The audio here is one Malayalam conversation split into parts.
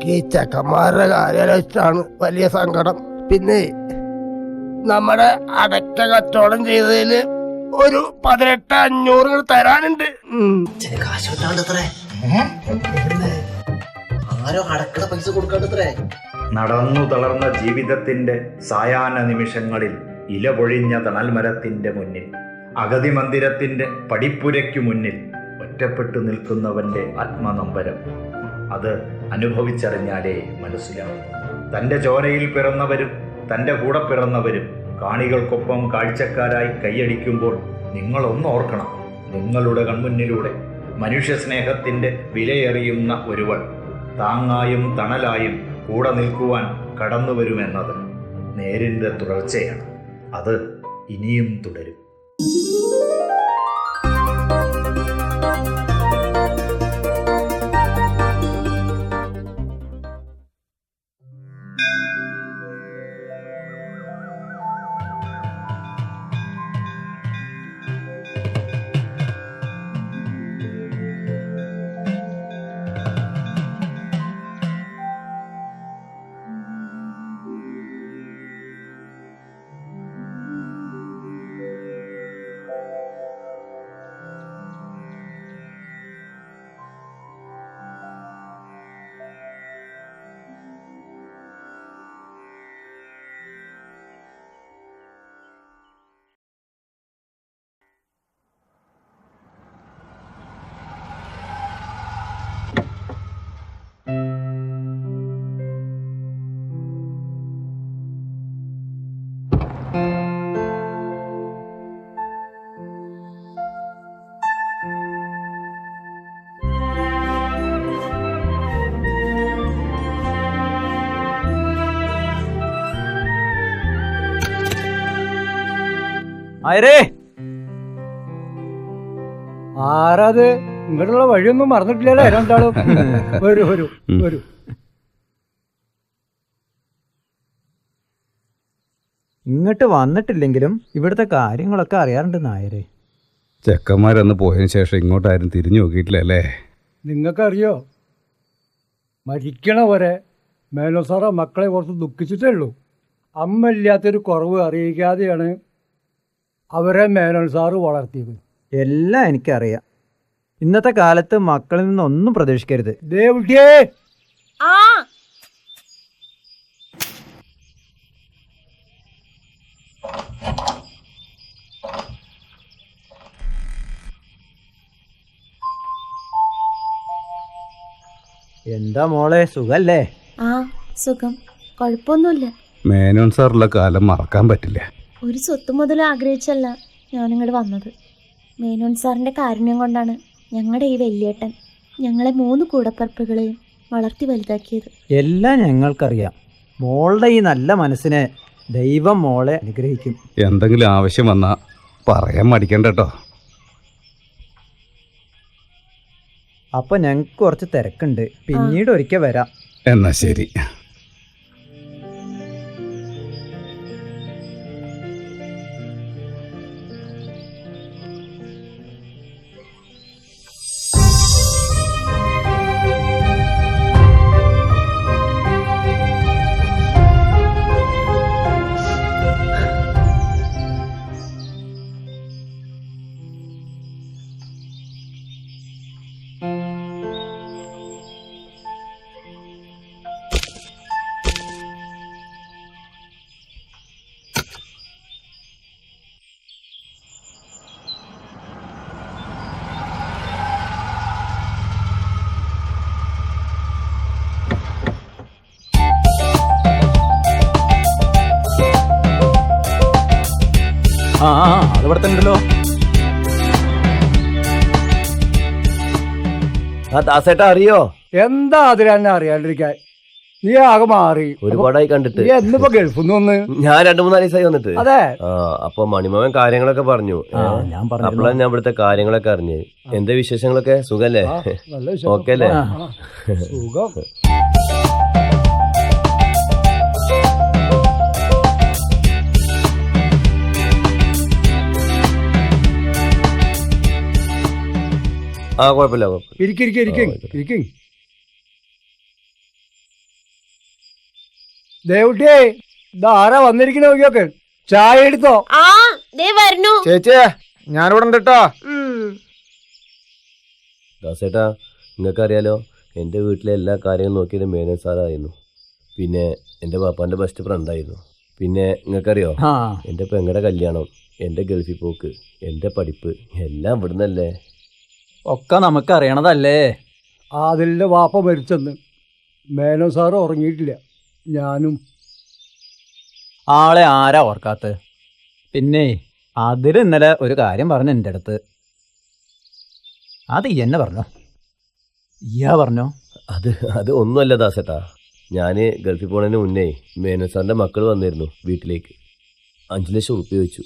എനിക്ക് ഈ ചെക്കന്മാരുടെ കാര്യാലോചിച്ചാണ് വലിയ സങ്കടം. പിന്നെ നമ്മുടെ അടക്ക കച്ചവടം ചെയ്തതിൽ ഒരു പതിനെട്ട് അഞ്ഞൂറ് തരാനുണ്ട്. ആരോ പൈസ കൊടുക്കാണ്ടത്രേ. നടന്നു തളർന്ന ജീവിതത്തിന്റെ സായാഹ്ന നിമിഷങ്ങളിൽ ഇല പൊഴിഞ്ഞ തണൽമരത്തിന്റെ മുന്നിൽ അഗതി മന്ദിരത്തിന്റെ പടിപ്പുരയ്ക്കു മുന്നിൽ ഒറ്റപ്പെട്ടു നിൽക്കുന്നവന്റെ ആത്മനമ്പരം. അത് അനുഭവിച്ചറിഞ്ഞാലേ മനസ്സിലാവും. തന്റെ ചോരയിൽ പിറന്നവരും തന്റെ കൂടെ പിറന്നവരും കാണികൾക്കൊപ്പം കാഴ്ചക്കാരായി കൈയടിക്കുമ്പോൾ നിങ്ങളൊന്ന് ഓർക്കണം. നിങ്ങളുടെ കൺമുന്നിലൂടെ മനുഷ്യസ്നേഹത്തിന്റെ വിലയെറിയുന്ന ഒരുവൾ താങ്ങായും തണലായും കൂടെ നിൽക്കുവാൻ കടന്നു വരുമെന്നത് നേരിന്റെ തുടർച്ചയാണ്. അത് ഇനിയും തുടരും. ആരേ? ആരാത് ഇങ്ങോട്ടുള്ള വഴിയൊന്നും മറന്നിട്ടില്ലല്ലോ? രണ്ടാളും. വരൂ വരൂ വരൂ. ഇങ്ങോട്ട് വന്നിട്ടില്ലെങ്കിലും ഇവിടുത്തെ കാര്യങ്ങളൊക്കെ അറിയാറുണ്ട് നായരെ. ചെക്കന്മാരന്ന് പോയതിനു ശേഷം ഇങ്ങോട്ടാരും തിരിഞ്ഞു നോക്കിയിട്ടില്ല അല്ലേ? നിങ്ങൾക്കറിയോ? മരിക്കണ വരെ മേനോ സാറ മക്കളെ കുറച്ച് ദുഃഖിച്ചിട്ടേ ഉള്ളൂ. അമ്മ ഇല്ലാത്തൊരു കുറവ് അറിയിക്കാതെയാണ് അവരെ മേനോൻ സാറ് വളർത്തിയത്. എല്ലാം എനിക്കറിയാം. ഇന്നത്തെ കാലത്ത് മക്കളിൽ നിന്നൊന്നും പ്രതീക്ഷിക്കരുത്. ദേവുട്ടിയേ ആ. എന്താ മോളെ സുഖല്ലേ? ആ സുഖം. കുഴപ്പമൊന്നുമില്ല. മേനോൻ സാറുള്ള കാലം മറക്കാൻ പറ്റില്ല. ഒരു സ്വത്ത് മുതൽ ആഗ്രഹിച്ചല്ല ഞാനിങ്ങോട്ട് വന്നത്. മേനോൻ സാറിന്റെ കാരുണ്യം കൊണ്ടാണ് ഞങ്ങളുടെ ഈ വല്യേട്ടൻ ഞങ്ങളെ മൂന്ന് കൂടപ്പറപ്പുകളെയും വളർത്തി വലുതാക്കിയത്. എല്ലാം ഞങ്ങൾക്കറിയാം. മോളുടെ ഈ നല്ല മനസ്സിനെ ദൈവം മോളെ അനുഗ്രഹിക്കും. എന്തെങ്കിലും ആവശ്യം വന്നാൽ പറയാൻ മടിക്കണ്ട കേട്ടോ. അപ്പൊ ഞങ്ങൾക്ക് കുറച്ച് തിരക്കുണ്ട്. പിന്നീട് ഒരിക്കൽ വരാം. എന്നാ ശരി. തന്നെ ആ ദാസേട്ടാ അറിയോ? എന്താ അതിൽ തന്നെ അറിയാണ്ടിരിക്കാൻ? നീ ആകെ മാറി. ഒരുപാടായി കണ്ടിട്ട്. നീ എന്നിപ്പോ ഗൾഫിൽ നിന്ന് വന്ന്? ഞാൻ രണ്ടു മൂന്നാൽ ദിവസമായി വന്നിട്ട്. അതെ. അപ്പൊ മണിമാവൻ കാര്യങ്ങളൊക്കെ പറഞ്ഞു. ഞാൻ അപ്പോഴാണ് ഞാൻ ഇവിടുത്തെ കാര്യങ്ങളൊക്കെ അറിഞ്ഞ് എന്താ വിശേഷങ്ങളൊക്കെ? സുഖല്ലേ? ഓക്കെ അല്ലേ? സുഖം. ആ കുഴപ്പമില്ല കുഴപ്പമില്ല. ഇരിക്കും ഇരിക്കും ഇരിക്കും. ഇരിക്കും. ദേവുട്ടിയേ ഇതാരാ വന്നിരിക്കണ നോക്കിയൊക്കെ. ചായ എടുത്തോ. ആ ദേ വരണു ചേച്ചിയെ ഞാനിവിടെ ഉണ്ട് കേട്ടോ ദാസേട്ടാ നിങ്ങൾക്കറിയാലോ എന്റെ വീട്ടിലെ എല്ലാ കാര്യങ്ങളും നോക്കിയത് മേനൻ സാറായിരുന്നു. പിന്നെ എന്റെ പാപ്പാന്റെ ബെസ്റ്റ് ഫ്രണ്ടായിരുന്നു പിന്നെ നിങ്ങൾക്കറിയോ ആ. എന്റെ പെങ്ങളുടെ കല്യാണം എന്റെ ഗൾഫിൽ പോക്ക് എന്റെ പഠിപ്പ് എല്ലാം ഇവിടുന്നല്ലേ? ഒക്കെ നമുക്ക് അറിയണതല്ലേ ആദിലിന്റെ വാപ്പ മരിച്ചെന്ന്. മേനോ സാർ ഉറങ്ങിയിട്ടില്ല. ഞാനും. ആളെ ആരാ ഓർക്കാത്ത? പിന്നെ അതിൽ ഇന്നലെ ഒരു കാര്യം പറഞ്ഞു എന്റെ അടുത്ത്. അത് എന്നെ പറഞ്ഞോ? ഇയാ പറഞ്ഞോ? അത് അത് ഒന്നുമല്ല ദാസേട്ടാ. ഞാൻ ഗൾഫിൽ പോണതിന് മുന്നേ മേനോ സാറിന്റെ മക്കൾ വന്നിരുന്നു വീട്ടിലേക്ക്. അഞ്ച് ലക്ഷം ഉറുപ്പ്യ വെച്ചു.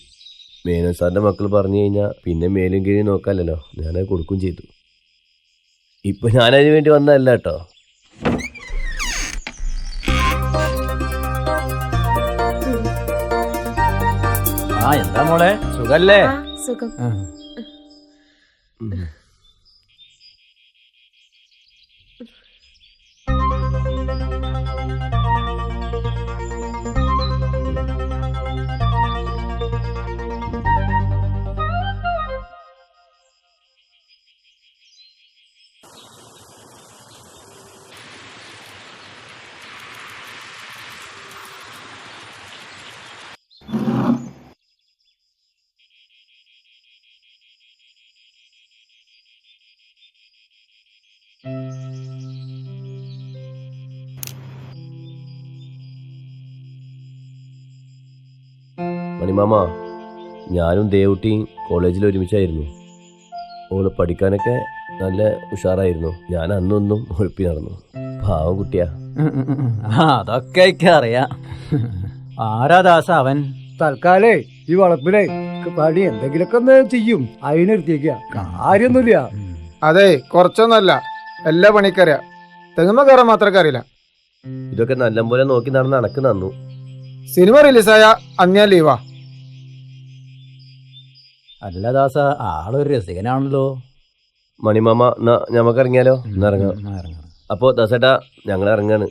മേനൻ സാറിന്റെ മക്കൾ പറഞ്ഞു കഴിഞ്ഞാൽ പിന്നെ മേലും കീഴും നോക്കാമല്ലോ ഞാനത് കൊടുക്കുകയും ചെയ്തു. ഇപ്പം ഞാനതിന് വേണ്ടി വന്നതല്ല കേട്ടോ. ആ എന്താ മോളെ? സുഖല്ലേ? സുഖം. മണിമാമ ഞാനും ദേവുട്ടിയും കോളേജിൽ ഒരുമിച്ചായിരുന്നു. ഓൾ പഠിക്കാനൊക്കെ നല്ല ഉഷാറായിരുന്നു. ഞാൻ അന്നൊന്നും ഒഴുപ്പി നടന്നു. പാവം കുട്ടിയാ. അതൊക്കെ എനിക്ക് അറിയാം. ആരാ ദാസ അവൻ? തൽക്കാലേ ഈ വളപ്പിലെ പണി എന്തെങ്കിലുമൊക്കെ ഒന്ന് ചെയ്യും. അതിനെടുത്തേക്ക കാര്യൊന്നുമില്ല അതെ കുറച്ചൊന്നല്ല എല്ലാ പണിക്കറിയാ തെങ്ങുമ്പ കയറാൻ മാത്രമേ അറിയില്ല. ഇതൊക്കെ നല്ലപോലെ നോക്കി നടന്ന് അണക്ക് നന്നു. സിനിമ റിലീസായ അന്ന് ഞാൻ ലീവാ. അല്ല ദാസ ആളൊരു രസികനാണല്ലോ. മണിമാമ എന്നാ ഞമ്മക്ക് ഇറങ്ങിയാലോ എന്നാ ഇറങ്ങാം. അപ്പോൾ ദസേട്ടാ ഞങ്ങൾ ഇറങ്ങാണ്.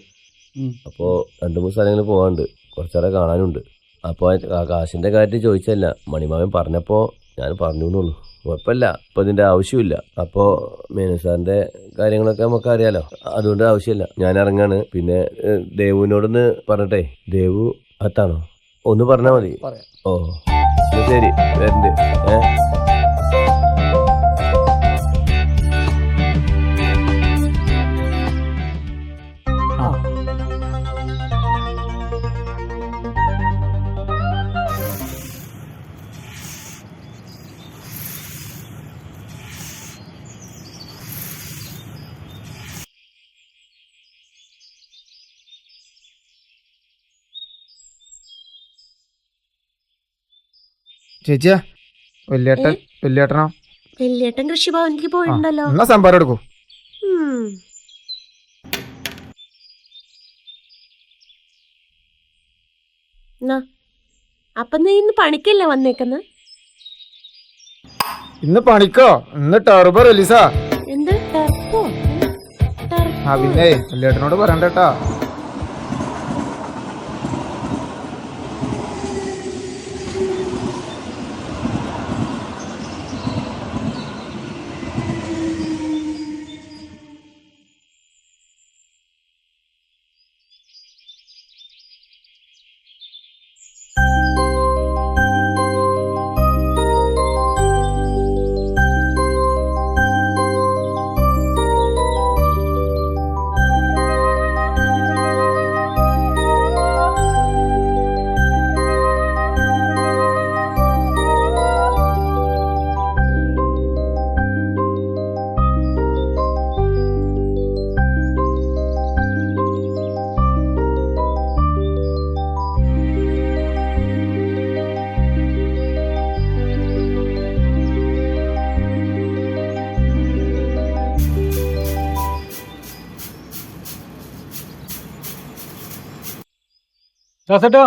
അപ്പോ അപ്പോൾ രണ്ട് മൂന്ന് സ്ഥലങ്ങൾ പോകാനുണ്ട് കുറച്ചേറെ കാണാനുണ്ട്. അപ്പോൾ കാശിന്റെ കാര്യം ചോദിച്ചല്ല മണിമാമൻ പറഞ്ഞപ്പോൾ ഞാൻ പറഞ്ഞു എന്നുള്ളൂ കുഴപ്പമില്ല. ഇപ്പൊ ഇതിന്റെ ആവശ്യമില്ല. അപ്പോൾ മേനു സാറിന്റെ കാര്യങ്ങളൊക്കെ നമുക്ക് അറിയാലോ അതുകൊണ്ട് ആവശ്യമില്ല. ഞാൻ ഇറങ്ങാണ്. പിന്നെ ദേവുവിനോടൊന്ന് പറഞ്ഞിട്ടേ. ദേവു അത്താണോ? ഒന്ന് പറഞ്ഞാൽ മതി. ഓ. ശരി വരണ്ട് ഏ ചേച്ചിയാ വലിയേട്ടൻ വലിയേട്ടനോ? വലിയേട്ടൻ കൃഷിഭവനിലേക്ക് പോയിട്ടുണ്ടല്ലോ എന്നാ സംഭാരം എടുക്കൂ. അപ്പൊ നീ ഇന്ന് പണിക്കല്ലേ വന്നേക്കുന്ന? ഇന്ന് പണിക്കോ? ഇന്ന് ടർബോ റിലീസാ എന്ത് ടർപ്പോ ആ പിന്നെ വലിയേട്ടനോട് പറയണ്ടേട്ടാ ദാസേട്ടാ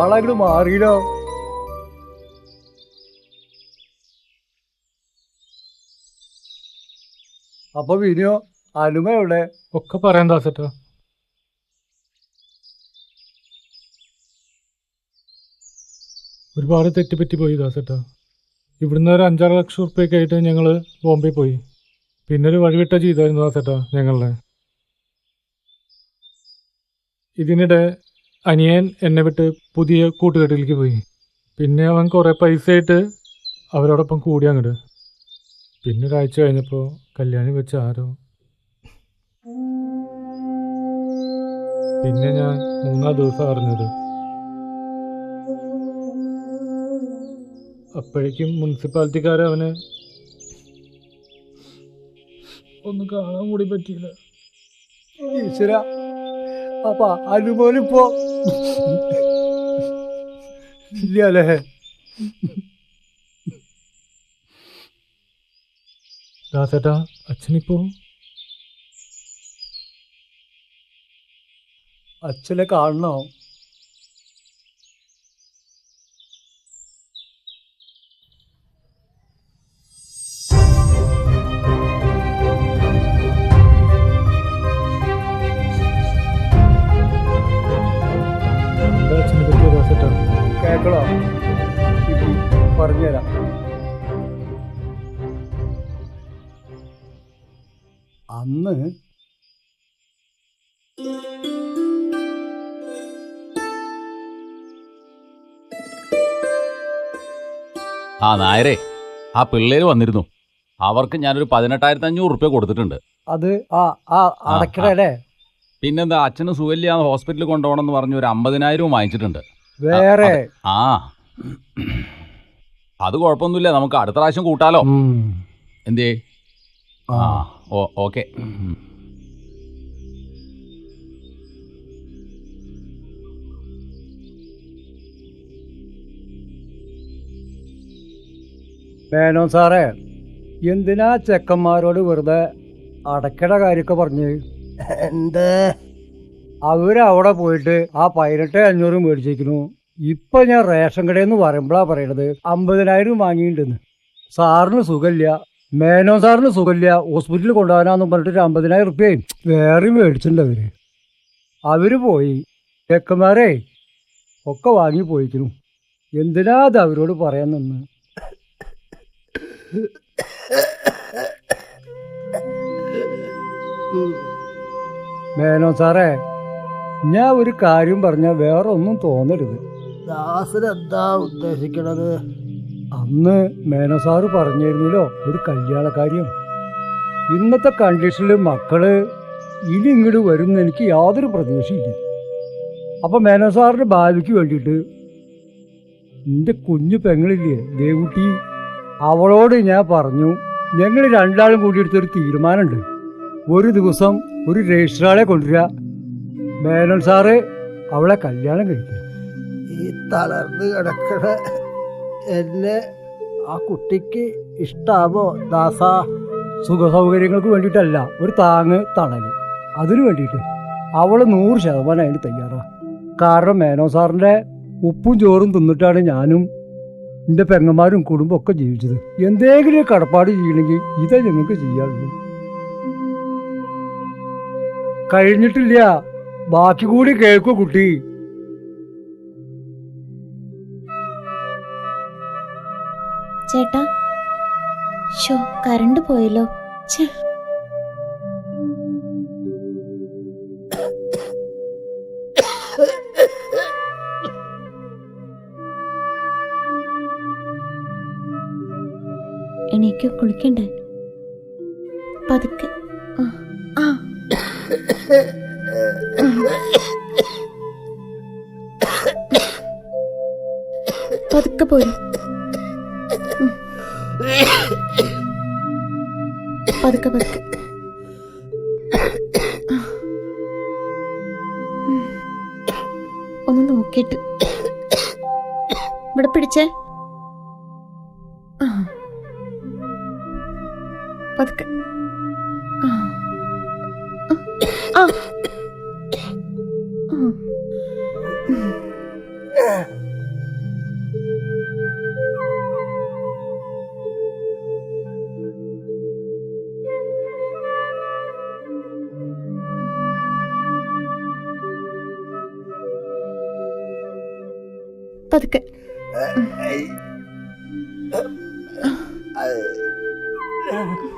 ആളങ്ങോട്ട് മാറിയില്ലോ. അപ്പൊ വിനിയോ അനുമ എവിടെ? ഒക്കെ പറയാൻ ദാസേട്ടാ ഒരുപാട് തെറ്റിപ്പറ്റി പോയി ദാസേട്ടാ. ഇവിടുന്ന് ഒരു അഞ്ചാറ് ലക്ഷം റുപ്യൊക്കെ ആയിട്ട് ഞങ്ങൾ ബോംബെ പോയി. പിന്നെ ഒരു വഴിവിട്ട ചെയ്തായിരുന്നു ദാസേട്ടാ ഞങ്ങളുടെ. ഇതിനിടെ അനിയൻ എന്നെ വിട്ട് പുതിയ കൂട്ടുകെട്ടിലേക്ക് പോയി. പിന്നെ അവൻ കുറേ പൈസ ആയിട്ട് അവരോടൊപ്പം കൂടി അങ്ങോട്ട് പിന്നെ ഒരാഴ്ച കഴിഞ്ഞപ്പോൾ കല്യാണം വെച്ച് ആരോ. പിന്നെ ഞാൻ മൂന്നാം ദിവസം അറിഞ്ഞത് അപ്പോഴേക്കും മുനിസിപ്പാലിറ്റിക്കാർ അവനെ ഒന്ന് കാണാൻ കൂടി പറ്റിയില്ല. ഈശ്വര അപ്പൊ അനുമോനിപ്പോ. ഇല്ലല്ലേ? ദാസേട്ടാ അച്ഛനിപ്പോ? അച്ഛനെ കാണണോ? അന്ന് ആ നായരെ ആ പിള്ളേര് വന്നിരുന്നു. അവർക്ക് ഞാനൊരു പതിനെട്ടായിരത്തി അഞ്ഞൂറ് റുപ്യ കൊടുത്തിട്ടുണ്ട്. അത് ആ ആ അടക്കടല്ലേ പിന്നെന്താ അച്ഛന് സുഖല്യ ഹോസ്പിറ്റലിൽ കൊണ്ടുപോകണം എന്ന് പറഞ്ഞു ഒരു അമ്പതിനായിരവും വാങ്ങിച്ചിട്ടുണ്ട്. വേറെ. ആ. അത് കുഴപ്പമൊന്നുമില്ല നമുക്ക് അടുത്ത പ്രാവശ്യം കൂട്ടാലോ. എന്തേ ആ ഓ ഓക്കെ. മേനോ സാറേ എന്തിനാ ചെക്കന്മാരോട് വെറുതെ അടക്കട കാര്യമൊക്കെ പറഞ്ഞ്? എന്ത്? അവരവിടെ പോയിട്ട് ആ പതിനെട്ട് അഞ്ഞൂറ് മേടിച്ചേക്കുന്നു. ഇപ്പൊ ഞാൻ റേഷൻ കടയിൽ നിന്ന് പറയുമ്പോഴാ പറയണത് അമ്പതിനായിരം വാങ്ങിയിട്ടുണ്ടെന്ന് സാറിന് സുഖമില്ല മേനോ സാറിന് സുഖമില്ല. ഹോസ്പിറ്റലിൽ കൊണ്ടുപോകാനാന്ന് പറഞ്ഞിട്ട് ഒരു അമ്പതിനായിരം റുപ്യയും. വേറെയും മേടിച്ചിട്ടുണ്ട് അവർ. അവർ പോയി. ചെക്കന്മാരെ ഒക്കെ വാങ്ങി പോയിക്കുന്നു. എന്തിനാ അത് അവരോട് പറയാൻ നിന്ന്? മേനോ സാറേ ഞാൻ ഒരു കാര്യം പറഞ്ഞാൽ വേറെ ഒന്നും തോന്നരുത്. ദാസൻ എന്താ ഉദ്ദേശിക്കണത്? അന്ന് മേനസാറ് പറഞ്ഞിരുന്നല്ലോ ഒരു കല്യാണകാര്യം. ഇന്നത്തെ കണ്ടീഷനിൽ മക്കൾ ഇനി ഇങ്ങോട്ട് വരുന്ന എനിക്ക് യാതൊരു പ്രതീക്ഷയില്ല. അപ്പൊ മേനോ സാറിന്റെ ഭാവിക്ക് വേണ്ടിയിട്ട് എന്റെ കുഞ്ഞു പെങ്ങളില്ലേ ദേവുട്ടി അവളോട് ഞാൻ പറഞ്ഞു ഞങ്ങൾ രണ്ടാളും കൂടി എടുത്തൊരു തീരുമാനമുണ്ട് ഒരു ദിവസം ഒരു രജിസ്ട്രാളെ കൊണ്ടുവരിക മേനോൻ സാറ് അവളെ കല്യാണം കഴിക്കുക ഈ തളർന്ന് കിടക്കണ എന്നെ ആ കുട്ടിക്ക് ഇഷ്ടാവോ ദാസ? സുഖ സൗകര്യങ്ങൾക്ക് വേണ്ടിയിട്ടല്ല ഒരു താങ്ങ് തണൽ. അതിനു വേണ്ടിയിട്ട് അവൾ നൂറ് ശതമാനം അതിന് തയ്യാറാ. കാരണം മേനോ സാറിന്റെ ഉപ്പും ചോറും തിന്നിട്ടാണ് ഞാനും എന്റെ പെങ്ങന്മാരും കുടുംബം ഒക്കെ ജീവിച്ചത്. എന്തെങ്കിലും കടപ്പാട് ചെയ്യണമെങ്കിൽ ഇതേ ഞങ്ങൾക്ക് ചെയ്യാറുള്ളൂ കഴിഞ്ഞിട്ടില്ല. ബാക്കി കൂടി കേൾക്കൂ കുട്ടി. ചേട്ടാ. ഷോ കറണ്ട് പോയല്ലോ. ഛേ. എണീക്ക് കുളിക്കണ്ടേ? പതുക്കെ. ആ. പതുക്കെ പോരും. പതുക്കെ പതുക്കെ. ഒന്ന് നോക്കിയിട്ട്. ഇവിടെ പിടിച്ചേ. പതുക്കെ ദേവുട്ടി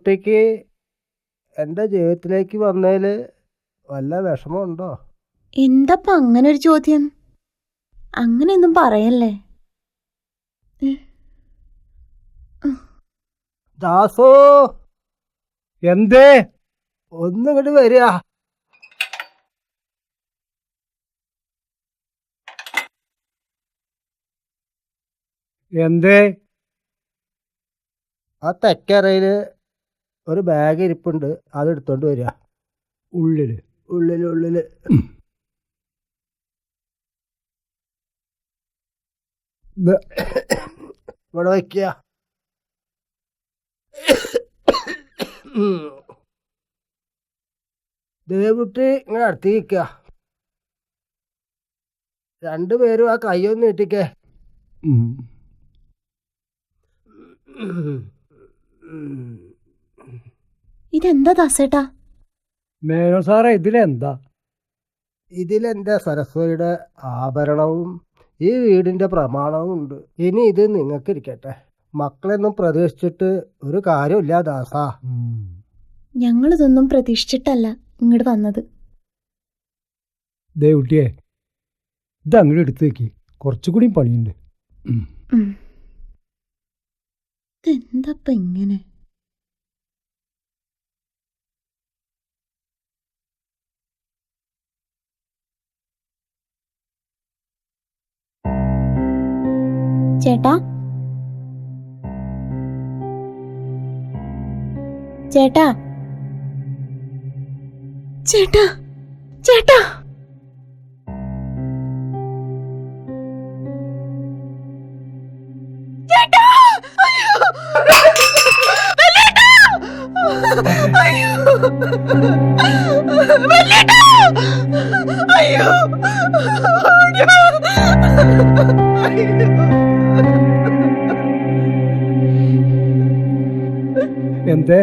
ദേവുട്ടിക്ക് എന്റെ ജീവിതത്തിലേക്ക് വന്നതിൽ വല്ല വിഷമമുണ്ടോ എന്താപ്പ അങ്ങനെ ഒരു ചോദ്യം? അങ്ങനെയൊന്നും പറയല്ലേ? ദാസോ! എന്തേ? ഒന്നിങ്ങോട്ട് വരിക എന്തേ? ആ തെക്കറയിൽ ഒരു ബാഗ് ഇരിപ്പുണ്ട്. അത് എടുത്തോണ്ട് വരിക ഉള്ളിൽ. ഉള്ളിൽ ഉള്ളിൽ. ദ- ഇവിടെ വയ്ക്കുക ദേവുട്ടി ഇങ്ങനെ അടുത്ത് നിൽക്കുക രണ്ടുപേരും ആ കൈയൊന്ന് നീട്ടിക്കേ. ഉം. ഇതെന്താ ദാസേട്ടാ? മേനോ സാറേ ഇതിലെന്താ? ഇതിലെന്റെ സരസ്വതിയുടെ ആഭരണവും ഈ വീടിന്റെ പ്രമാണവും ഉണ്ട്. ഇനി ഇത് നിങ്ങൾക്ക് ഇരിക്കട്ടെ മക്കളെന്നും പ്രതീക്ഷിച്ചിട്ട് ഒരു കാര്യമില്ല ദാസാ. ഞങ്ങൾ ഞങ്ങളിതൊന്നും പ്രതീക്ഷിച്ചിട്ടല്ല ഇങ്ങോട്ട് വന്നത്. ദേ കുട്ടിയെ ഇത് അങ്ങോട്ട് എടുത്തു വെക്കി. കുറച്ചുകൂടി പണിയുണ്ട്. എന്താ ഉം. ഇങ്ങനെ? ചേട്ടാ ചേട്ടാ? ചേട്ടാ ചേട്ടാ! എന്തേ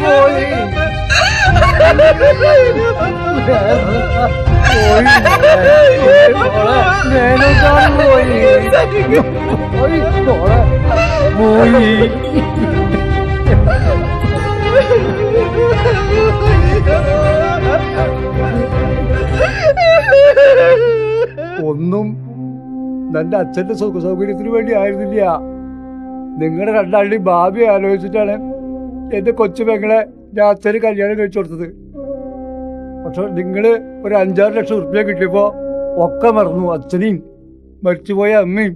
പോയി. പോയി. ഒന്നും നല്ല അച്ഛന്റെ സുഖ സൗകര്യത്തിന് വേണ്ടി ആയിരുന്നില്ല. നിങ്ങളുടെ രണ്ടാളുടെയും ഭാവി ആലോചിച്ചിട്ടാണ് എന്റെ കൊച്ചു പെങ്ങളെ ഞാൻ അച്ഛന് കല്യാണം കഴിച്ചു കൊടുത്തത്. പക്ഷെ നിങ്ങൾ ഒരു അഞ്ചാറ് ലക്ഷം ഉറുപ്പ്യ കിട്ടിയപ്പോ ഒക്കെ മറന്നു അച്ഛനെയും മരിച്ചുപോയ അമ്മയും.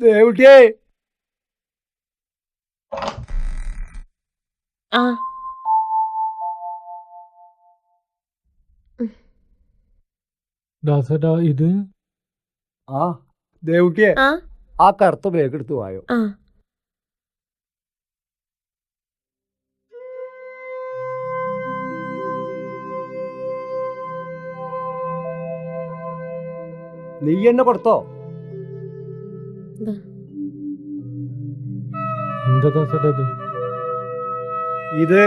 ദേവുട്ടിയേ ആ. ദാസേട്ടാ ഇത്? ആ ദേവുട്ടിയെ ആ. ആ കറുത്ത ബാഗ് എടുത്ത് വായോ? ആ. നീ എന്നെ കൊടുത്തോ? ദാ. എന്താ ഇത്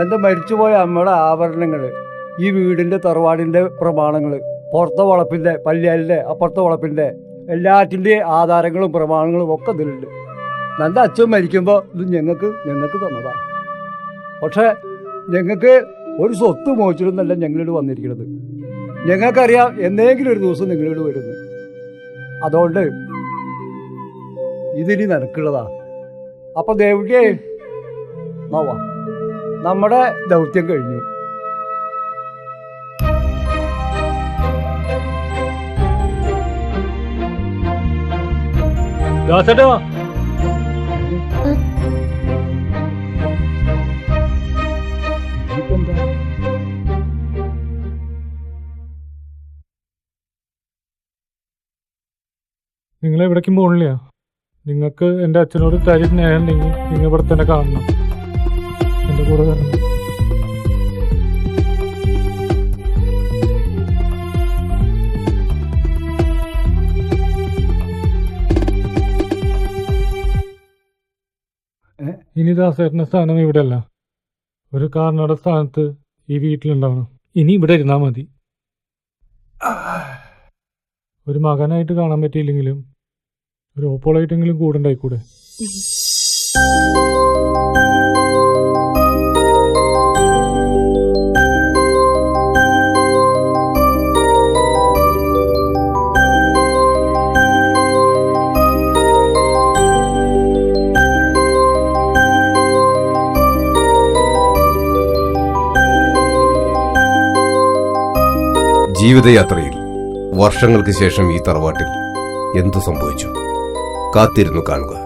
എന്റെ മരിച്ചുപോയ അമ്മയുടെ ആഭരണങ്ങൾ ഈ വീടിന്റെ തറവാടിന്റെ പ്രമാണങ്ങൾ പുറത്തെ വളപ്പിന്റെ പല്ലിയാലിന്റെ അപ്പുറത്തെ വളപ്പിന്റെ എല്ലാറ്റിന്റെ ആധാരങ്ങളും പ്രമാണങ്ങളും ഒക്കെ ഇതിലുണ്ട്. നല്ല അച്ഛൻ മരിക്കുമ്പോൾ ഇത് ഞങ്ങൾക്ക് ഞങ്ങൾക്ക് തന്നതാണ് പക്ഷേ ഞങ്ങൾക്ക് ഒരു സ്വത്ത് മോചിടുന്നല്ല ഞങ്ങളോട് വന്നിരിക്കുന്നത്. ഞങ്ങൾക്കറിയാം എന്തെങ്കിലും ഒരു ദിവസം നിങ്ങളോട് വരുന്നു. അതുകൊണ്ട് ഇതിനി നിനക്കുള്ളതാ അപ്പൊ ദേവികേ നോവാ നമ്മുടെ ദൗത്യം കഴിഞ്ഞു. ദാസേട്ടാ. നിങ്ങൾ എവിടേക്കും പോകണില്ല നിങ്ങൾക്ക് എന്റെ അച്ഛനോട് തരി സ്നേഹം ഉണ്ടെങ്കിൽ നിങ്ങൾ ഇവിടെ തന്നെ കാണണം. എന്റെ കൂടെ വരണം. ഏ? ഇനി ദാസേട്ടന്റെ സ്ഥാനം ഇവിടെ അല്ല ഒരു കാരണയുടെ സ്ഥാനത്ത് ഈ വീട്ടിലുണ്ടാവണം. ഇനി ഇവിടെ ഇരുന്നാൽ മതി. ഒരു മകനായിട്ട് കാണാൻ പറ്റിയില്ലെങ്കിലും ഒരു ഓപ്പോളായിട്ടെങ്കിലും കൂടെ ഉണ്ടായിക്കൂടെ ജീവിതയാത്രയിൽ വർഷങ്ങൾക്ക് ശേഷം ഈ തറവാട്ടിൽ എന്തു സംഭവിച്ചു? 変ってるのかあのか。